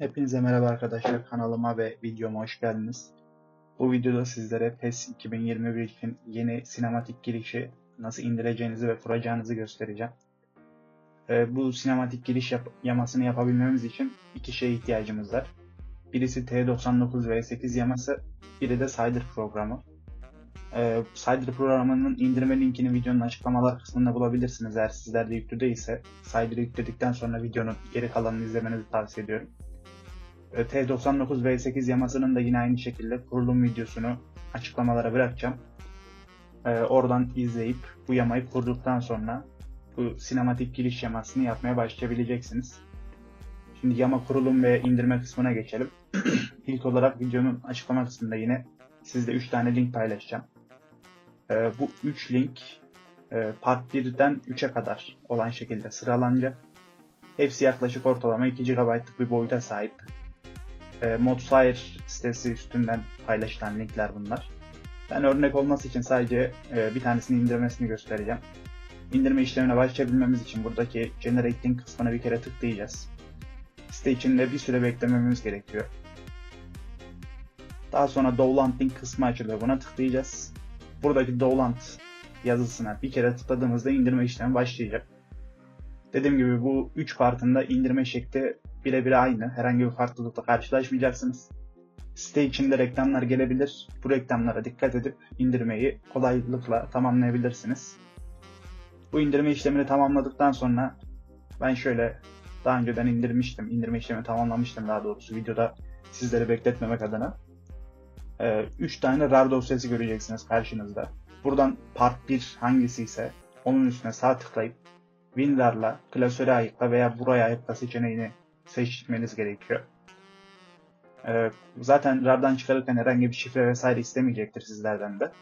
Hepinize merhaba arkadaşlar. Kanalıma ve videoma hoş geldiniz. Bu videoda sizlere PES 2021 için yeni sinematik girişi nasıl indireceğinizi ve kuracağınızı göstereceğim. Ee, bu sinematik giriş yap- yamasını yapabilmemiz için iki şeye ihtiyacımız var. Birisi T99 V8 yaması, biri de Cider programı. Ee, Cider programının indirme linkini videonun açıklamalar kısmında bulabilirsiniz eğer sizlerde yüklü değilse. Cider'ı yükledikten sonra videonun geri kalanını izlemenizi tavsiye ediyorum. E, T99 V8 yamasının da yine aynı şekilde kurulum videosunu açıklamalara bırakacağım. Ee, oradan izleyip bu yamayı kurduktan sonra bu sinematik giriş yamasını yapmaya başlayabileceksiniz. Şimdi yama kurulum ve indirme kısmına geçelim. İlk olarak videonun açıklama kısmında yine sizde 3 tane link paylaşacağım. Ee, bu 3 link e, part 1'den 3'e kadar olan şekilde sıralanacak. Hepsi yaklaşık ortalama 2 GB'lık bir boyuta sahip. E, Modfire sitesi üstünden paylaşılan linkler bunlar. Ben örnek olması için sadece e, bir tanesini indirmesini göstereceğim. İndirme işlemine başlayabilmemiz için buradaki Generate Link kısmına bir kere tıklayacağız. Site içinde bir süre beklememiz gerekiyor. Daha sonra Download Link kısmı açılıyor. Buna tıklayacağız. Buradaki Download yazısına bir kere tıkladığımızda indirme işlemi başlayacak. Dediğim gibi bu 3 partında indirme şekli birebir aynı. Herhangi bir farklılıkla karşılaşmayacaksınız. Site içinde reklamlar gelebilir. Bu reklamlara dikkat edip indirmeyi kolaylıkla tamamlayabilirsiniz. Bu indirme işlemini tamamladıktan sonra ben şöyle daha önceden indirmiştim. İndirme işlemi tamamlamıştım daha doğrusu videoda sizleri bekletmemek adına. 3 tane RAR dosyası göreceksiniz karşınızda. Buradan part 1 hangisi ise onun üstüne sağ tıklayıp WinRAR'la klasöre ayıkla veya buraya ayıkla seçeneğini seçmeniz gerekiyor. Ee, zaten RAR'dan çıkarırken herhangi bir şifre vesaire istemeyecektir sizlerden de.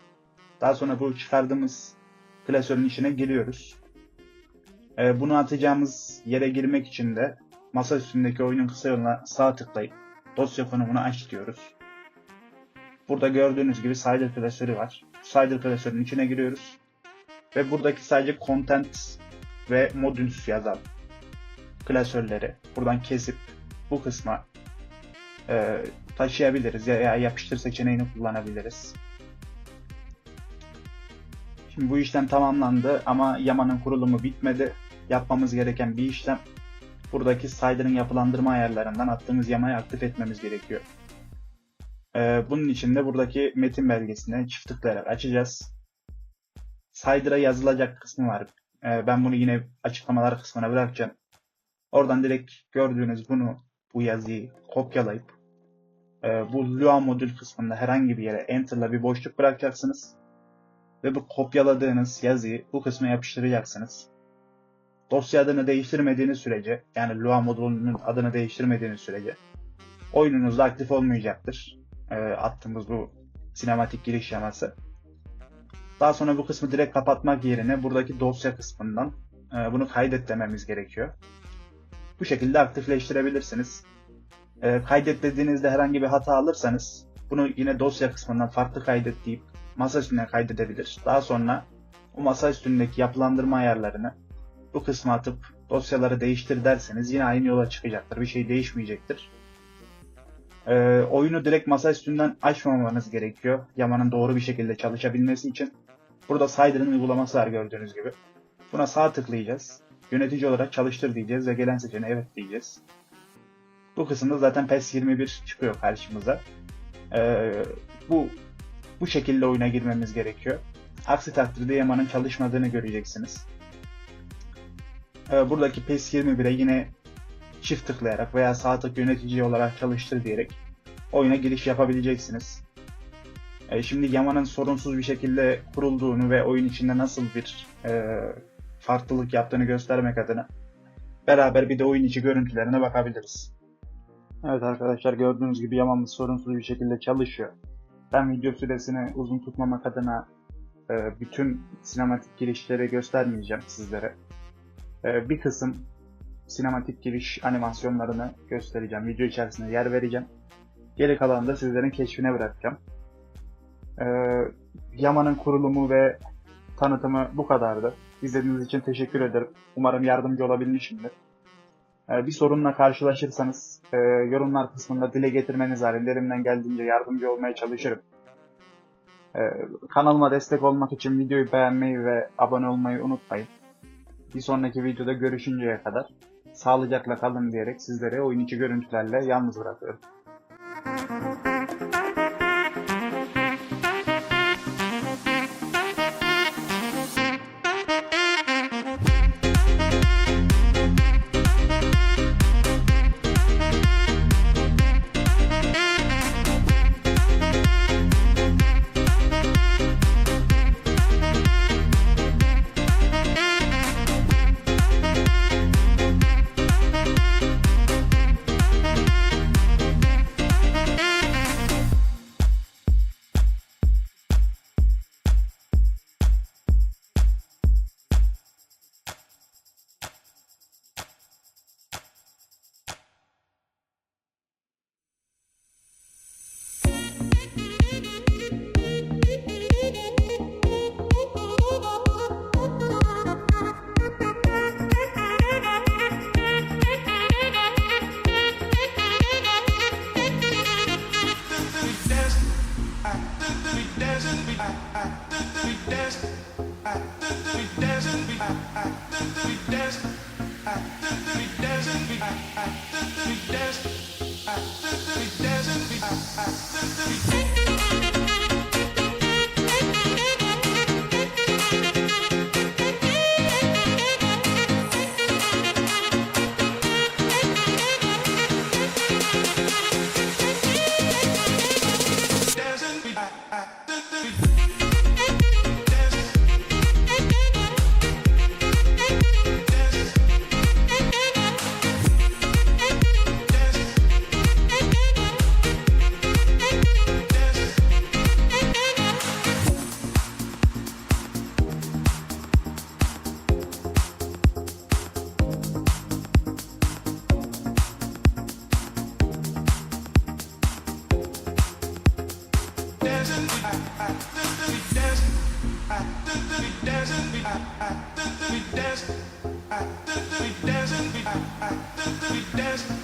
Daha sonra bu çıkardığımız klasörün içine giriyoruz. Ee, bunu atacağımız yere girmek için de masa üstündeki oyunun kısa yoluna sağ tıklayıp dosya konumunu aç diyoruz. Burada gördüğünüz gibi Cider klasörü var. Cider klasörünün içine giriyoruz. Ve buradaki sadece content ve modüls yazan klasörleri buradan kesip bu kısma e, taşıyabiliriz ya, ya yapıştır seçeneğini kullanabiliriz. Şimdi bu işlem tamamlandı ama yamanın kurulumu bitmedi. Yapmamız gereken bir işlem buradaki Cider'ın yapılandırma ayarlarından attığımız yamayı aktif etmemiz gerekiyor. Ee, bunun için de buradaki metin belgesine çift tıklayarak açacağız. Cider'a yazılacak kısmı var. Ee, ben bunu yine açıklamalar kısmına bırakacağım. Oradan direkt gördüğünüz bunu bu yazıyı kopyalayıp e, bu Lua modül kısmında herhangi bir yere Enter'la bir boşluk bırakacaksınız. Ve bu kopyaladığınız yazıyı bu kısma yapıştıracaksınız. Dosya adını değiştirmediğiniz sürece yani Lua modülünün adını değiştirmediğiniz sürece oyununuzda aktif olmayacaktır. E, attığımız bu sinematik giriş yaması. Daha sonra bu kısmı direkt kapatmak yerine buradaki dosya kısmından e, bunu kaydet dememiz gerekiyor. Bu şekilde aktifleştirebilirsiniz. E, kaydet dediğinizde herhangi bir hata alırsanız bunu yine dosya kısmından farklı kaydet deyip masa üstüne kaydedebilir. Daha sonra o masa üstündeki yapılandırma ayarlarını bu kısma atıp dosyaları değiştir derseniz yine aynı yola çıkacaktır. Bir şey değişmeyecektir. E, oyunu direkt masa üstünden açmamanız gerekiyor. Yamanın doğru bir şekilde çalışabilmesi için. Burada Cider'ın uygulaması var gördüğünüz gibi. Buna sağ tıklayacağız. Yönetici olarak çalıştır diyeceğiz ve gelen seçeneğe evet diyeceğiz. Bu kısımda zaten PES 21 çıkıyor karşımıza. Ee, bu bu şekilde oyuna girmemiz gerekiyor. Aksi takdirde Yaman'ın çalışmadığını göreceksiniz. Ee, buradaki PES 21'e yine çift tıklayarak veya sağ tık yönetici olarak çalıştır diyerek oyuna giriş yapabileceksiniz. Ee, şimdi Yaman'ın sorunsuz bir şekilde kurulduğunu ve oyun içinde nasıl bir e, farklılık yaptığını göstermek adına beraber bir de oyun içi görüntülerine bakabiliriz. Evet arkadaşlar gördüğünüz gibi Yaman'ımız sorunsuz bir şekilde çalışıyor. Ben video süresini uzun tutmamak adına e, bütün sinematik girişleri göstermeyeceğim sizlere. E, bir kısım sinematik giriş animasyonlarını göstereceğim. Video içerisinde yer vereceğim. Geri kalanını da sizlerin keşfine bırakacağım. E, Yaman'ın kurulumu ve tanıtımı bu kadardı. İzlediğiniz için teşekkür ederim. Umarım yardımcı olabilmişimdir. E, bir sorunla karşılaşırsanız e, yorumlar kısmında dile getirmeniz halinde elimden geldiğince yardımcı olmaya çalışırım. E, kanalıma destek olmak için videoyu beğenmeyi ve abone olmayı unutmayın. Bir sonraki videoda görüşünceye kadar sağlıcakla kalın diyerek sizlere oyun içi görüntülerle yalnız bırakıyorum. I, I, dance.